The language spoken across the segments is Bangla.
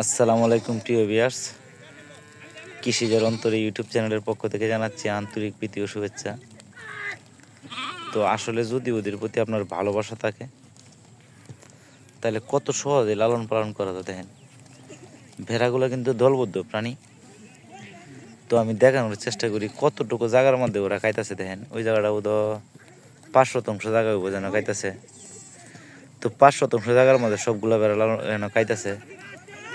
আসসালামু আলাইকুম, প্রিয় বিয়ার্স কৃষিজের অন্তরে ইউটিউব চ্যানেলের পক্ষ থেকে জানাচ্ছি আন্তরিক প্রীতি ও শুভেচ্ছা। তো আসলে যদি ওদের প্রতি আপনার ভালোবাসা থাকে, তাহলে কত সহজে লালন পালন করা যায় দেখেন। ভেড়াগুলো কিন্তু দলবদ্ধ প্রাণী। তো আমি দেখানোর চেষ্টা করি কতটুকু জায়গার মধ্যে ওরা খাইতেছে দেখেন। ওই জায়গাটা বোধ পাঁচ শতাংশ জায়গা হইব যেন খাইতেছে। তো পাঁচ শতাংশ জায়গার মধ্যে সবগুলো বেড়া লালন খাইতেছে।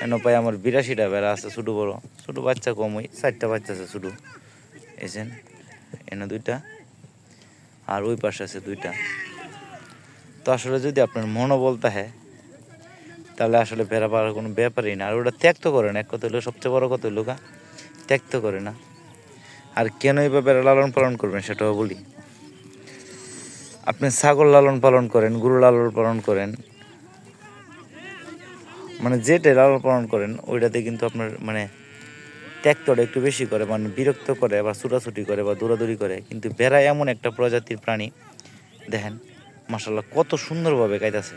এন পাই আমার বিরাশিটা বেড়া আছে ছোটো বড়। ছোটো বাচ্চা কম ওই, চারটা বাচ্চা আছে ছোটো। এসেন এনে দুইটা। আর ওই পাশে আছে দুইটা। তো আসলে যদি আপনার মনোবল থাকে, তাহলে আসলে বেড়া পাওয়ার কোনো ব্যাপারই না। আর ওটা ত্যাগ তো করে না, এক কথা হলো সবচেয়ে বড় কথা হলো গা ত্যাগ করে না। আর কেন এইভাবে বেড়া লালন পালন করবেন সেটাও বলি। আপনি ছাগল লালন পালন করেন, গরু লালন পালন করেন মানে যেটা লালন পালন করেন, ওইটাতে কিন্তু আপনার মানে ত্যাগটা একটু বেশি করে মানে বিরক্ত করে বা ছুটাছুটি করে বা দৌড়াদৌড়ি করে। কিন্তু বেড়া এমন একটা প্রজাতির প্রাণী, দেখেন মাসাল্লাহ কত সুন্দরভাবে কাইতাছে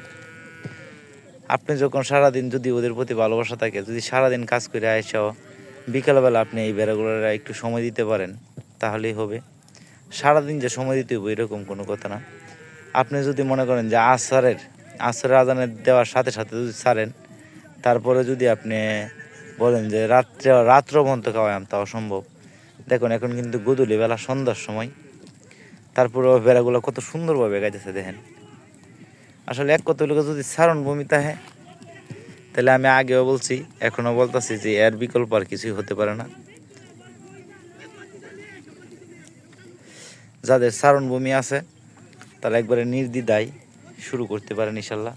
আপনি যখন সারাদিন যদি ওদের প্রতি ভালোবাসা থাকে, যদি সারাদিন কাজ করে আইসাও, বিকালবেলা আপনি এই বেড়াগুলোর একটু সময় দিতে পারেন, তাহলেই হবে। সারাদিন যে সময় দিতে হবে এরকম কোনো কথা না। আপনি যদি মনে করেন যে আসারের আসরের আজানের দেওয়ার সাথে সাথে যদি ছাড়েন তারপরে যদি আপনি বলেন যে রাত্রে রাত্র পর্যন্ত খাওয়াম তা অসম্ভব দেখুন, এখন কিন্তু গধূলি বেলা, সন্ধ্যার সময়। তারপরে বেড়াগুলো কত সুন্দরভাবে গাইতেছে, দেখেন। আসলে এক কথা লোক যদি সারণ ভূমি তাহে তাহলে আমি আগেও বলছি, এখনও বলতেছি যে এর বিকল্প আর কিছুই হতে পারে না। যাদের সারণ ভূমি আছে, তারা একবারে নির্দ্বিধায় শুরু করতে পারেন, ইনশাল্লাহ।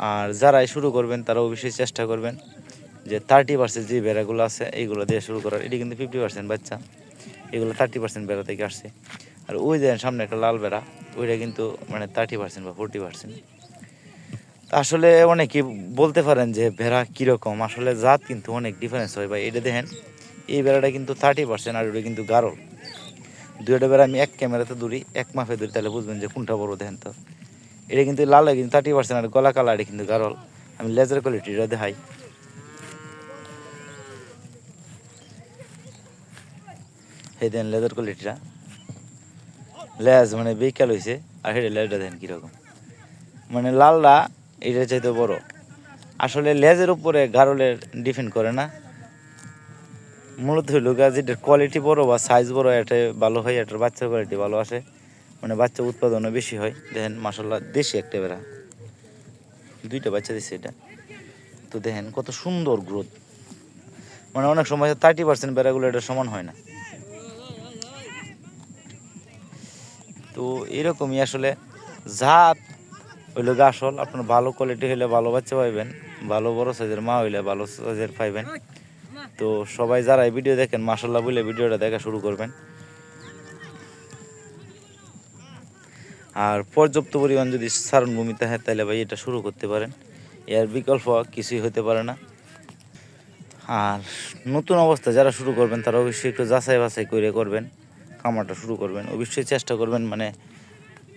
আর যারাই শুরু করবেন তারা অবশ্যই চেষ্টা করবেন যে থার্টি পার্সেন্ট যে বেড়াগুলো আছে, এইগুলো দিয়ে শুরু করার। এটি কিন্তু ফিফটি পার্সেন্ট বাচ্চা। এগুলো থার্টি পার্সেন্ট বেড়া থেকে আসছে। আর ওই যে সামনে একটা লাল বেড়া, ওইটা কিন্তু মানে থার্টি পার্সেন্ট বা ফোরটি পার্সেন্ট আসলে অনেকে বলতে পারেন যে ভেড়া কীরকম? আসলে জাত কিন্তু অনেক ডিফারেন্স হয় বা এটা দেখেন, এই বেড়াটা কিন্তু থার্টি পার্সেন্ট আর ওটা কিন্তু গারল দুইটা বেড়া আমি এক ক্যামেরাতে দূরি এক মাফে দূরি তাহলে বুঝবেন যে কোনটা বড়, দেখেন তো। এটা কিন্তু লাল কিন্তু থার্টি পার্সেন্ট আর গলা কালার কিন্তু গারল আমি লেজার কোয়ালিটিটা দেখাই। এই দেন লেজার কোয়ালিটিটা লেজ মানে বিকাল হয়েছে আর হেঁটে লেজটা দেন কীরকম। মানে লালটা এটা চাইতে বড়। আসলে লেজের উপরে গারলের ডিপেন্ড করে না। মূলত হইল গা যেটার কোয়ালিটি বড় বা সাইজ বড় এটা ভালো হয়, এটার বাচ্চার কোয়ালিটি ভালো আসে। মানে বাচ্চা উৎপাদনও বেশি হয়। দেখেন মাসাল্লাহ দেশি একটা বেড়া দুইটা বাচ্চা দিচ্ছে এটা। তো দেখেন, কত সুন্দর গ্রোথ মানে অনেক সময় থার্টি পার্সেন্ট বেড়াগুলো এটা সমান হয় না। তো এরকমই আসলে জাত হইল আসল। আপনার ভালো কোয়ালিটি হইলে ভালো বাচ্চা পাইবেন, ভালো বড় সাইজের মা হইলে ভালো সাইজের পাইবেন। তো সবাই যারা এই ভিডিও দেখেন মাসাল্লাহ বলে ভিডিওটা দেখা শুরু করবেন। আর পর্যাপ্ত পরিমাণ যদি সারণ ভূমি থাকে তাহলে ভাই এটা শুরু করতে পারেন। এর বিকল্প কিছুই হতে পারে না। আর নতুন অবস্থা যারা শুরু করবেন, তারা অবশ্যই একটু যাচাই বাছাই করে করবেন, কামাটা শুরু করবেন। অবশ্যই চেষ্টা করবেন মানে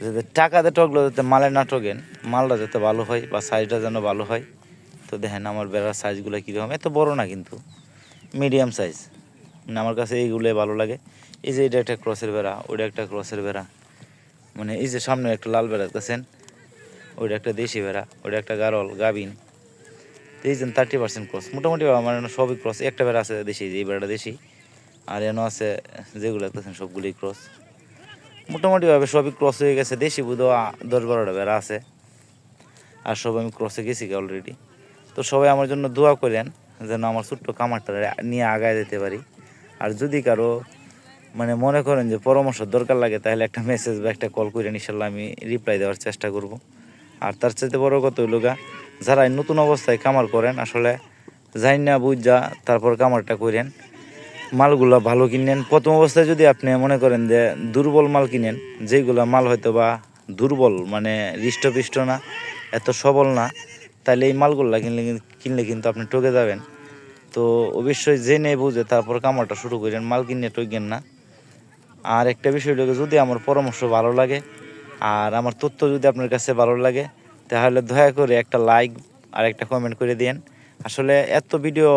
যাতে টাকাতে টকলো, যাতে মালে না টকেন, মালটা যাতে ভালো হয় বা সাইজটা যেন ভালো হয়। তো দেখেন আমার বেড়ার সাইজগুলো কীরকম। এত বড় না কিন্তু মিডিয়াম সাইজ মানে আমার কাছে এইগুলোই ভালো লাগে। এই যে এটা একটা ক্রসের বেড়া, ওইটা একটা ক্রসের বেড়া। মানে এই যে সামনে একটা লাল বেড়া দেখতেছেন, ওইটা একটা দেশি বেড়া, ওইটা একটা গারল, গাবিন। এই যে থার্টি পার্সেন্ট ক্রস মোটামুটি আমার এখানে সবই ক্রস একটা বেড়া আছে দেশি যে বেড়াটা দেশি। আর এনে আছে যেগুলো দেখতেছেন, সবগুলোই ক্রস মোটামুটিভাবে সবই ক্রস হয়ে গেছে, দেশি বুধ দশ বারোটা বেড়া আছে। আর সব আমি ক্রসে গেছি অলরেডি তো সবাই আমার জন্য দোয়া করেন, যেন আমার ছোট্ট কামারটা নিয়ে আগায় যেতে পারি। আর যদি কারও মানে মনে করেন যে পরামর্শ দরকার লাগে, তাহলে একটা মেসেজ বা একটা কল করে ইনশাল্লাহ আমি রিপ্লাই দেওয়ার চেষ্টা করব। আর তার চাইতে বড় কথা হইল গা, যারা নতুন অবস্থায় কামার করেন, আসলে যাই না বুঝা তারপর কামারটা করেন, মালগুলো ভালো কিনেন। প্রথম অবস্থায় যদি আপনি মনে করেন যে দুর্বল মাল কিনেন যেগুলো মাল হয়তো বা দুর্বল মানে হৃষ্টপিষ্ট না, এত সবল না, তাহলে এই মালগুলো কিনলে কিনলে কিন্তু আপনি ঠকে যাবেন। তো অবশ্যই জেনে বুঝে তারপর কামারটা শুরু করেন, মাল কিনে ঠকবেন না। আর একটা বিষয় হলো, যদি আমার পরামর্শ ভালো লাগে, আর আমার তথ্য যদি আপনার কাছে ভালো লাগে, তাহলে দয়া করে একটা লাইক আর একটা কমেন্ট করে দিন আসলে এত ভিডিও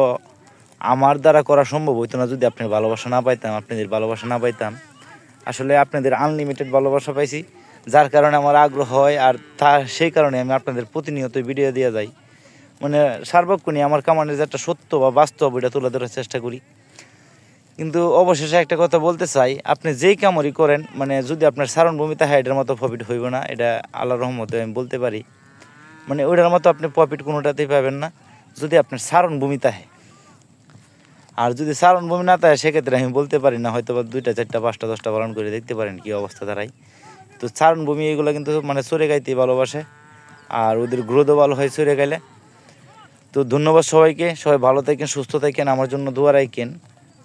আমার দ্বারা করা সম্ভব হইতো না যদি আপনার ভালোবাসা না পাইতাম, আপনাদের ভালোবাসা না পাইতাম। আসলে আপনাদের আনলিমিটেড ভালোবাসা পাইছি, যার কারণে আমার আগ্রহ হয়, আর তা সেই কারণে আমি আপনাদের প্রতিনিয়ত ভিডিও দিয়ে যাই। মানে সার্বক্ষণিক আমার কামানের যে একটা সত্য বা বাস্তব এটা তুলে ধরার চেষ্টা করি। কিন্তু অবশেষে একটা কথা বলতে চাই, আপনি যেই কামড়ই করেন মানে যদি আপনার সারণ ভূমিতে হয় এটার মতো প্রফিট হইব না, এটা আল্লাহ রহমতে আমি বলতে পারি মানে ওইটার মতো আপনি প্রফিট কোনোটাতেই পাবেন না, যদি আপনার সারণ ভূমিতে হয় আর যদি সারণ ভূমি না থাকে, সেক্ষেত্রে আমি বলতে পারি না হয়তো বা দুইটা, চারটা, পাঁচটা, দশটা পালন করে দেখতে পারেন কি অবস্থা দাঁড়ায়। তো সারণ ভূমি এগুলো কিন্তু মানে চড়ে গাইতেই ভালোবাসে, আর ওদের গ্রোথও ভালো হয় চড়ে গেলে তো ধন্যবাদ সবাইকে, সবাই ভালো থাকেন, সুস্থ থাকেন, আমার জন্য দোয়া রাখেন।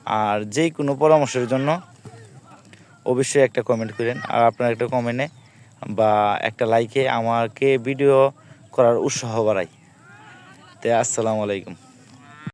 আর যে কোনো পরামর্শের জন্য অবশ্যই একটা কমেন্ট করেন। আর আপনার একটা কমেন্টে বা একটা লাইকে আমাকে ভিডিও করার উৎসাহ বাড়াই। তে আসসালামু আলাইকুম।